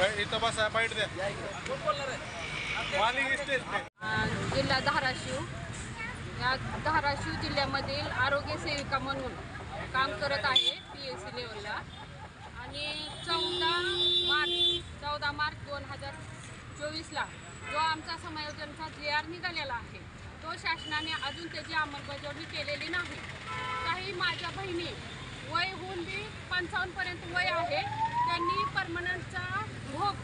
इथं बसा बाईट द्या. जिल्हा धाराशिव. या धाराशिव जिल्ह्यामधील आरोग्य सेविका म्हणून काम करत आहे पी एस सी लेवलला आणि चौदा मार्च चौदा मार्च दोन हजार चोवीसला जो आमचा समायोजनचा जे आर निघालेला आहे तो शासनाने अजून त्याची अंमलबजावणी केलेली नाही. काही माझ्या बहिणी वय होऊन बी पंचावन्नपर्यंत वय आहे त्यांनी परमनंटचा भोग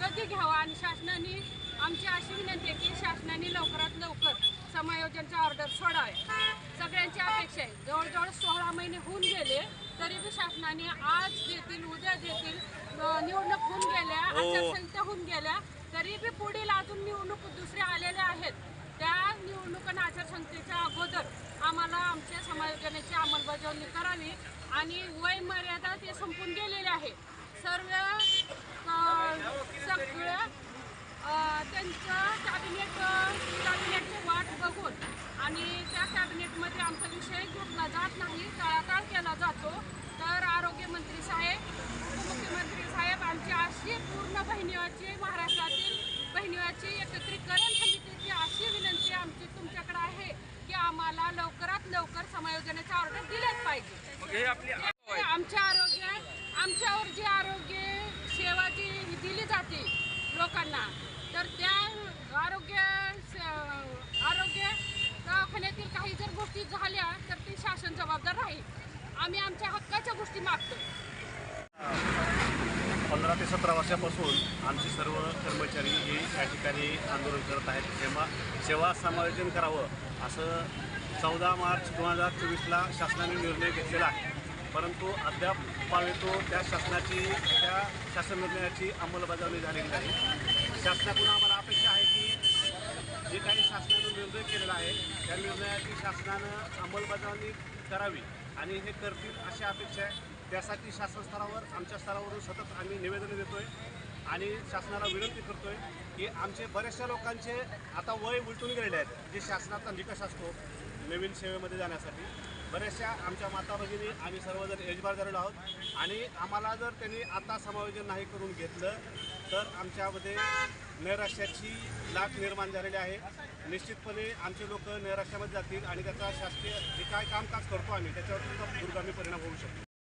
कधी घ्यावा? आणि शासनाने आमची अशी विनंती आहे की शासनाने लवकरात लवकर समायोजनचा ऑर्डर सोडावे. सगळ्यांची अपेक्षा आहे. जवळजवळ सोळा महिने होऊन गेले तरी बी शासनाने आज देतील उद्या देतील निवडणूक होऊन गेल्या आचारसंहिता होऊन गेल्या तरी बी पुढील अजून निवडणूक दुसऱ्या आलेल्या आहेत. त्या निवडणूक आणि आचारसंहितेच्या अगोदर आम्हाला आमच्या समायोजनाची अंमलबजावणी करावी आणि वय मर्यादा ते संपून गेलेले आहे सर्व अ, सगळं अ, त्यांचं कॅबिनेट कॅबिनेटची वाट बघून आणि त्या कॅबिनेटमध्ये आमचा विषय घेतला जात नाही टाळाटाळ केला जातो तर आरोग्यमंत्री साहेब उपमुख्यमंत्री साहेब आमची अशी पूर्ण बहिणीवाची महाराष्ट्रातील बहिणीवाची एकत्रीकरण समितीची अशी विनंती आमची तुमच्याकडे आहे की आम्हाला लवकरात लवकर समायोजनाचे ऑर्डर दिलेच पाहिजे ते आमच्या आरोग्य आमच्यावर जी आरोग्य सेवा जी दिली जाते लोकांना तर त्या आरोग्य स- आरोग्य दवाखान्यातील काही जर गोष्टी झाल्या तर ती शासन जबाबदार राहील. आम्ही आमच्या हक्काच्या गोष्टी मागतो पंधरा ते सतरा वर्षापासून आमचे सर्व कर्मचारी हे या ठिकाणी आंदोलन करत आहेत. सेवा सेवा समायोजन करावं असं चौदा मार्च दोन हजार चोवीसला शासनाने निर्णय घेतलेला आहे. परंतु अद्याप पावेतो त्या शासनाची त्या शासन निर्णयाची अंमलबजावणी झालेली नाही. शासनाकडून आम्हाला अपेक्षा आहे की जे काही शासनानं निर्णय केलेला आहे त्या निर्णयाची शासनानं अंमलबजावणी करावी आणि हे करतील अशी अपेक्षा आहे. त्यासाठी शासन स्तरावर आमच्या स्तरावरून सतत आम्ही निवेदनं देतोय आणि शासनाला विनंती करतोय की आमचे बऱ्याचशा लोकांचे आता वय उलटून गेलेले आहेत. जे शासनाचा निकष असतो नवीन सेवेमध्ये जाण्यासाठी बऱ्याचशा आमच्या माता भगिनी आम्ही सर्वजण एजबार झालेलो आहोत. आणि आम्हाला जर त्यांनी आता समायोजन नाही करून घेतलं तर आमच्यामध्ये नैराश्याची लाट निर्माण झालेली आहे. निश्चितपणे आमचे लोक नैराश्यामध्ये जातील आणि त्याचा शासकीय जे काय कामकाज करतो आम्ही त्याच्यावर सुद्धा दुर्गामी परिणाम होऊ शकतो.